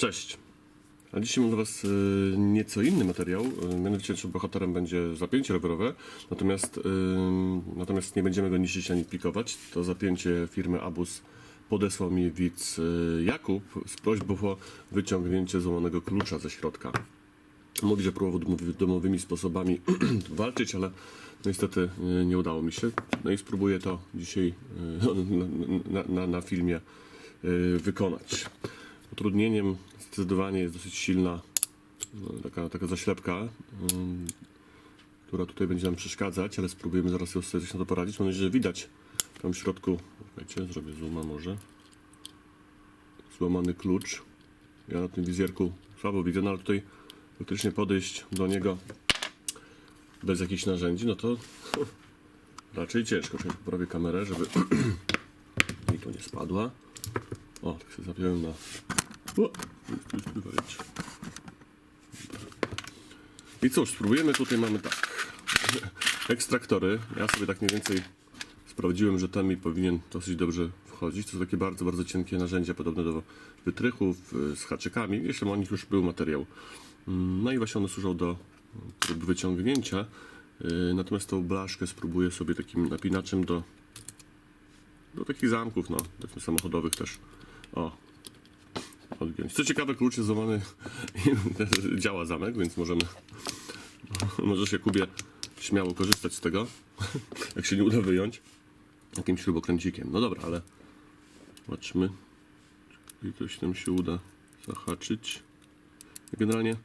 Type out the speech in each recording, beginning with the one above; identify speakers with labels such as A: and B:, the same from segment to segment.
A: Cześć. A dzisiaj mam dla Was y, nieco inny materiał. Y, mianowicie, że bohaterem będzie zapięcie rowerowe, natomiast, y, natomiast nie będziemy go niszczyć ani plikować. To zapięcie firmy Abus podesłał mi widz Jakub z prośbą o wyciągnięcie złamanego klucza ze środka. Mówi, że próbował domowy, domowymi sposobami walczyć, ale niestety nie udało mi się. No i spróbuję to dzisiaj na, na, na filmie wykonać. Utrudnieniem zdecydowanie jest dosyć silna no, taka, taka zaślepka, ym, która tutaj będzie nam przeszkadzać, ale spróbujemy zaraz sobie coś na to poradzić. Mam nadzieję, że widać tam w środku, słuchajcie, zrobię zooma może, złamany klucz. Ja na tym wizjerku słabo widzę, no ale tutaj faktycznie podejść do niego bez jakichś narzędzi, no to raczej ciężko. Czyli poprawię kamerę, żeby mi tu nie spadła. O, tak się zapiąłem na... O. I cóż, spróbujemy. Tutaj mamy tak. Ekstraktory. Ja sobie tak mniej więcej sprawdziłem, że tam mi powinien dosyć dobrze wchodzić. To są takie bardzo, bardzo cienkie narzędzia, podobne do wytrychów y, z haczykami. Jeśli o nich już był materiał. Mm, No i właśnie one służą do próby wyciągnięcia. Y, Natomiast tą blaszkę spróbuję sobie takim napinaczem do, do takich zamków, no, powiedzmy samochodowych też. O, odgiąć. Co ciekawe, klucz jest złamany działa zamek, więc możemy, możesz Jakubie śmiało korzystać z tego, jak się nie uda wyjąć jakimś śrubokręcikiem. No dobra, ale zobaczmy, czy coś tam się uda zahaczyć. Generalnie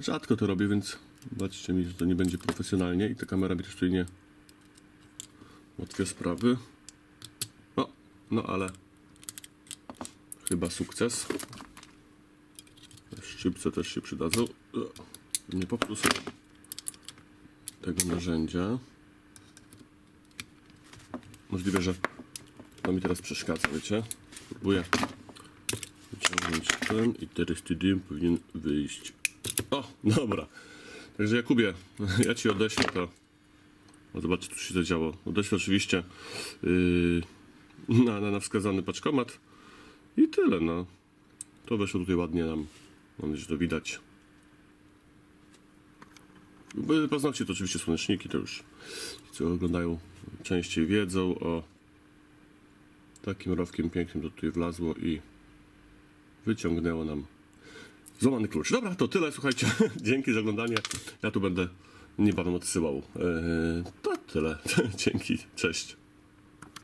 A: rzadko to robię, więc zobaczcie mi, że to nie będzie profesjonalnie i ta kamera mi też tutaj nie ułatwia sprawy. No, no ale chyba sukces. Szczypce też się przydadzą. Nie popsuł sobie tego narzędzia. Możliwe, że to mi teraz przeszkadza, wiecie? Próbuję wyciągnąć ten i teraz dym powinien wyjść. O, dobra. Także Jakubie, ja ci odeślę to. O, zobaczcie, co się zadziało. Odeślę oczywiście yy, na, na, na wskazany paczkomat. I tyle, no. To weszło tutaj ładnie nam. Mam nadzieję, że to widać. Paznokcie to oczywiście słoneczniki, to już ci, co oglądają częściej wiedzą o takim rowkiem pięknym to tutaj wlazło i wyciągnęło nam złamany klucz. Dobra, to tyle, słuchajcie. Dzięki za oglądanie. Ja tu będę niebawem odsyłał. Eee, to tyle. Dzięki, cześć.